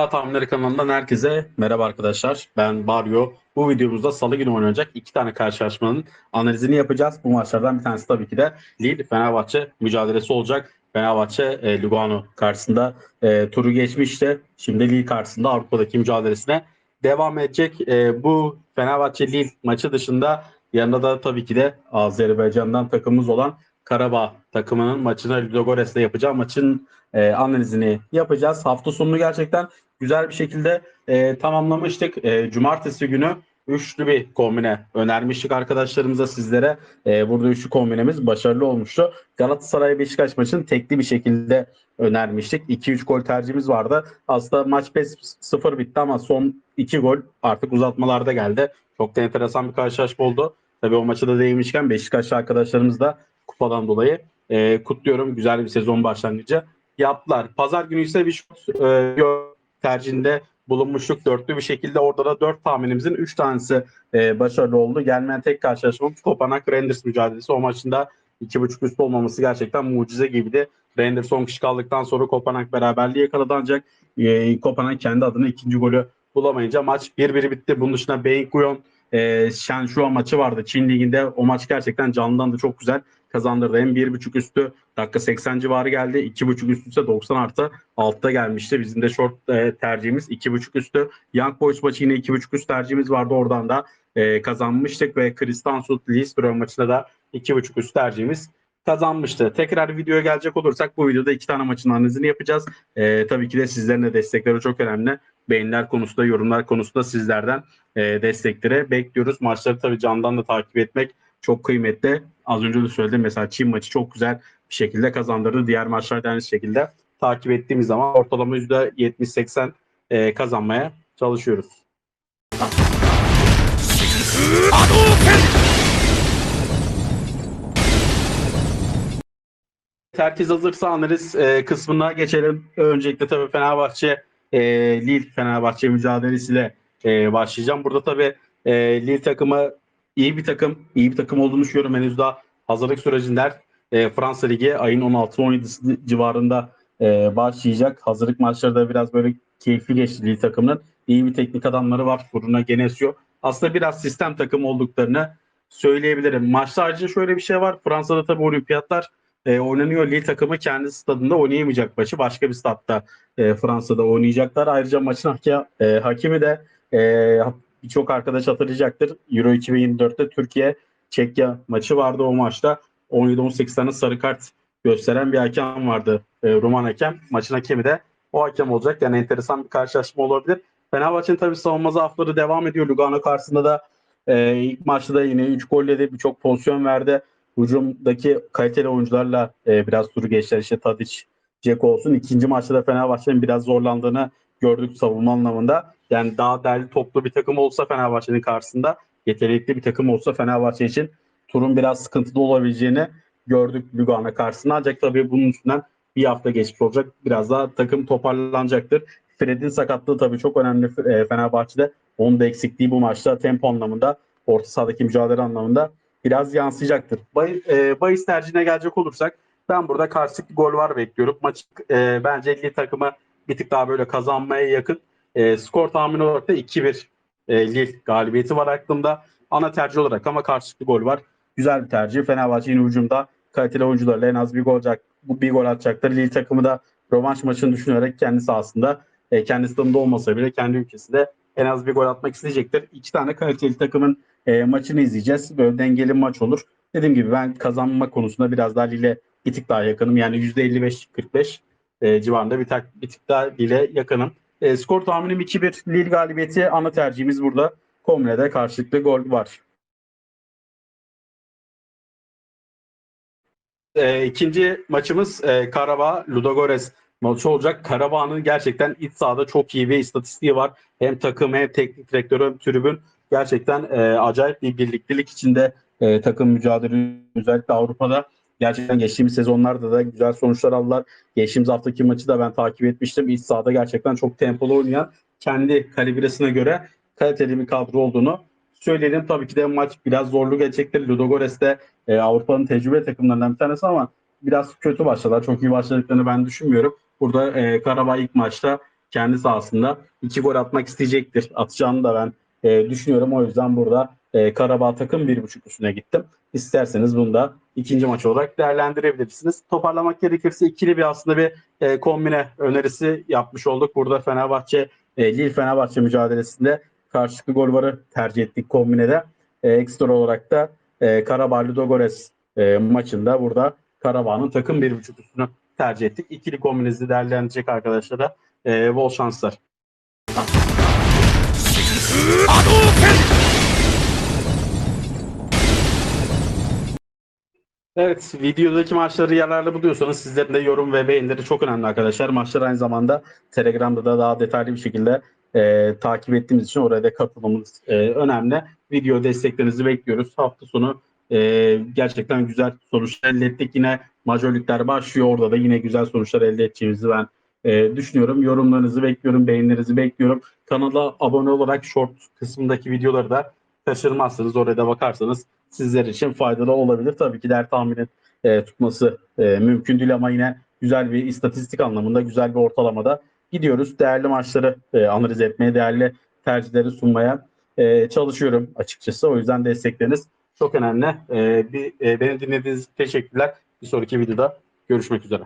Saat Tahminleri kanalından herkese merhaba arkadaşlar. Ben Baryo. Bu videomuzda salı günü oynanacak iki tane karşılaşmanın analizini yapacağız. Bu maçlardan bir tanesi tabii ki de Lille Fenerbahçe mücadelesi olacak. Fenerbahçe e, Lugano karşısında e, turu geçmişti. Şimdi Lille karşısında Avrupa'daki mücadelesine devam edecek. E, bu Fenerbahçe Lille maçı dışında yanında da tabii ki de Azerbaycan'dan takımımız olan Karabağ takımının maçını Ludogorets'le yapacağı maçın e, analizini yapacağız. Hafta sonunu gerçekten güzel bir şekilde e, tamamlamıştık. E, cumartesi günü üçlü bir kombine önermiştik arkadaşlarımıza sizlere. E, burada üçlü kombinemiz başarılı olmuştu. Galatasaray Beşiktaş maçını tekli bir şekilde önermiştik. 2-3 gol tercihimiz vardı. Aslında maç 5-0 bitti ama son 2 gol artık uzatmalarda geldi. Çok da enteresan bir karşılaşma oldu. Tabii o maçı da değinmişken Beşiktaşlı arkadaşlarımız da kupadan dolayı e, kutluyorum. Güzel bir sezon başlangıcı yaptılar. Pazar günü ise bir e, tercihinde bulunmuştuk dörtlü bir şekilde. Orada da dört tahminimizin üç tanesi e, başarılı oldu. Gelmeyen tek karşılaşmamız Kopenhag Rangers mücadelesi. O maçında iki buçuk üst olmaması gerçekten mucize gibiydi. Rangers son kişi kaldıktan sonra Kopenhag beraberliği yakaladı ancak e, Kopenhag kendi adına ikinci golü bulamayınca maç 1-1 bitti. Bunun dışında Beyin Guyon e, Shenshua maçı vardı Çin Ligi'nde. O maç gerçekten canlıdan da çok güzel kazandırdı. Hem 1.5 üstü dakika 80 civarı geldi. 2.5 üstü ise 90 artı 6'da gelmişti. Bizim de short e, tercihimiz 2.5 üstü. Young Boys maçı yine 2.5 üst tercihimiz vardı. Oradan da e, kazanmıştık ve Kristansut Lisbron maçında da 2.5 üst tercihimiz kazanmıştı. Tekrar videoya gelecek olursak bu videoda iki tane maçın analizini yapacağız. E, tabii ki de sizlerin de destekleri çok önemli. Beğeniler konusunda, yorumlar konusunda sizlerden e, destekleri bekliyoruz. Maçları tabii candan da takip etmek çok kıymetli. Az önce de söyledim mesela Çin maçı çok güzel bir şekilde kazandırdı. Diğer maçlar da aynı şekilde takip ettiğimiz zaman ortalama %70-80 e, kazanmaya çalışıyoruz. Herkes hazırsa analiz e, kısmına geçelim. Öncelikle tabii Fenerbahçe e, Lille Fenerbahçe mücadelesiyle e, başlayacağım. Burada tabii e, Lille takımı iyi bir takım, iyi bir takım olduğunu düşünüyorum. Henüz daha hazırlık sürecindeler. E, Fransa Ligi ayın 16-17 civarında e, başlayacak. Hazırlık maçları da biraz böyle keyifli geçti Lille takımının. İyi bir teknik adamları var. Bruno Genesio. Aslında biraz sistem takım olduklarını söyleyebilirim. Maçta ayrıca şöyle bir şey var. Fransa'da tabii olimpiyatlar e, oynanıyor. Lille takımı kendi stadında oynayamayacak maçı. Başka bir statta e, Fransa'da oynayacaklar. Ayrıca maçın hake, e, hakimi de e, birçok arkadaş hatırlayacaktır. Euro 2024'te Türkiye Çekya maçı vardı o maçta. 17-18 tane sarı kart gösteren bir hakem vardı. E, Ruman hakem. Maçın hakemi de o hakem olacak. Yani enteresan bir karşılaşma olabilir. Fenerbahçe'nin tabii savunma zaafları devam ediyor. Lugano karşısında da e, ilk maçta da yine 3 golle de birçok pozisyon verdi. Hücumdaki kaliteli oyuncularla e, biraz turu geçtiler. İşte Tadic, Ceko olsun. İkinci maçta da Fenerbahçe'nin biraz zorlandığını gördük savunma anlamında. Yani daha derli toplu bir takım olsa Fenerbahçe'nin karşısında yetenekli bir takım olsa Fenerbahçe için turun biraz sıkıntılı olabileceğini gördük Lugano karşısında. Ancak tabii bunun üstünden bir hafta geçmiş olacak. Biraz daha takım toparlanacaktır. Fred'in sakatlığı tabii çok önemli e, Fenerbahçe'de. Onun da eksikliği bu maçta tempo anlamında, orta sahadaki mücadele anlamında biraz yansıyacaktır. Bay, e, bahis tercihine gelecek olursak ben burada karşılıklı gol var bekliyorum. Maç e, bence 50 takımı bir tık daha böyle kazanmaya yakın. E, skor tahmini olarak da 2-1 e, Lille galibiyeti var aklımda. Ana tercih olarak ama karşılıklı gol var. Güzel bir tercih. Fenerbahçe yine hücumda kaliteli oyuncularla en az bir gol olacak, bir gol atacaktır. Lille takımı da rövanş maçını düşünerek kendi sahasında, e, kendi stadında olmasa bile kendi ülkesinde en az bir gol atmak isteyecektir. İki tane kaliteli takımın e, maçını izleyeceğiz. Böyle dengeli maç olur. Dediğim gibi ben kazanma konusunda biraz daha Lille bir tık daha yakınım. Yani %55-45 e, civarında bir, tak, bir tık daha Lille yakınım. E, skor tahminim 2-1 Lille galibiyeti ana tercihimiz burada. Komle'de karşılıklı gol var. E, ikinci maçımız e, Karabağ Ludogorets maçı olacak. Karabağ'ın gerçekten iç sahada çok iyi bir istatistiği var. Hem takım hem teknik direktör hem tribün gerçekten e, acayip bir birliktelik içinde e, takım mücadele özellikle Avrupa'da gerçekten geçtiğimiz sezonlarda da güzel sonuçlar aldılar. Geçtiğimiz haftaki maçı da ben takip etmiştim. İç sahada gerçekten çok tempolu oynayan kendi kalibresine göre kaliteli bir kadro olduğunu söyleyelim. Tabii ki de maç biraz zorlu geçecektir. Ludogorets de e, Avrupa'nın tecrübe takımlarından bir tanesi ama biraz kötü başladılar. Çok iyi başladıklarını ben düşünmüyorum. Burada e, Karabağ ilk maçta kendi sahasında iki gol atmak isteyecektir. Atacağını da ben e, düşünüyorum. O yüzden burada e, Karabağ takım bir buçuk üstüne gittim. İsterseniz bunu da ikinci maç olarak değerlendirebilirsiniz. Toparlamak gerekirse ikili bir aslında bir e, kombine önerisi yapmış olduk. Burada Fenerbahçe, e, Lille Fenerbahçe mücadelesinde karşılıklı gol varı tercih ettik kombinede. E, ekstra olarak da e, Karabağ Ludogorets e, maçında burada Karabağ'ın takım bir buçuk üstünü tercih ettik. İkili kombinizi değerlendirecek arkadaşlara e, bol şanslar. Evet, videodaki maçları yararlı buluyorsanız sizlerin de yorum ve beğenileri çok önemli arkadaşlar. Maçlar aynı zamanda Telegram'da da daha detaylı bir şekilde e, takip ettiğimiz için oraya da katılmamız e, önemli. Video desteklerinizi bekliyoruz. Hafta sonu e, gerçekten güzel sonuçlar elde ettik. Yine majörlükler başlıyor. Orada da yine güzel sonuçlar elde edeceğimizi ben e, düşünüyorum. Yorumlarınızı bekliyorum, beğenilerinizi bekliyorum. Kanala abone olarak short kısmındaki videoları da kaçırmazsınız. Oraya da bakarsanız sizler için faydalı olabilir. Tabii ki der tahminin e, tutması e, mümkün değil ama yine güzel bir istatistik anlamında güzel bir ortalamada gidiyoruz. Değerli maçları e, analiz etmeye, değerli tercihleri sunmaya e, çalışıyorum açıkçası. O yüzden destekleriniz çok önemli. E, bir, e, beni dinlediğiniz teşekkürler. Bir sonraki videoda görüşmek üzere.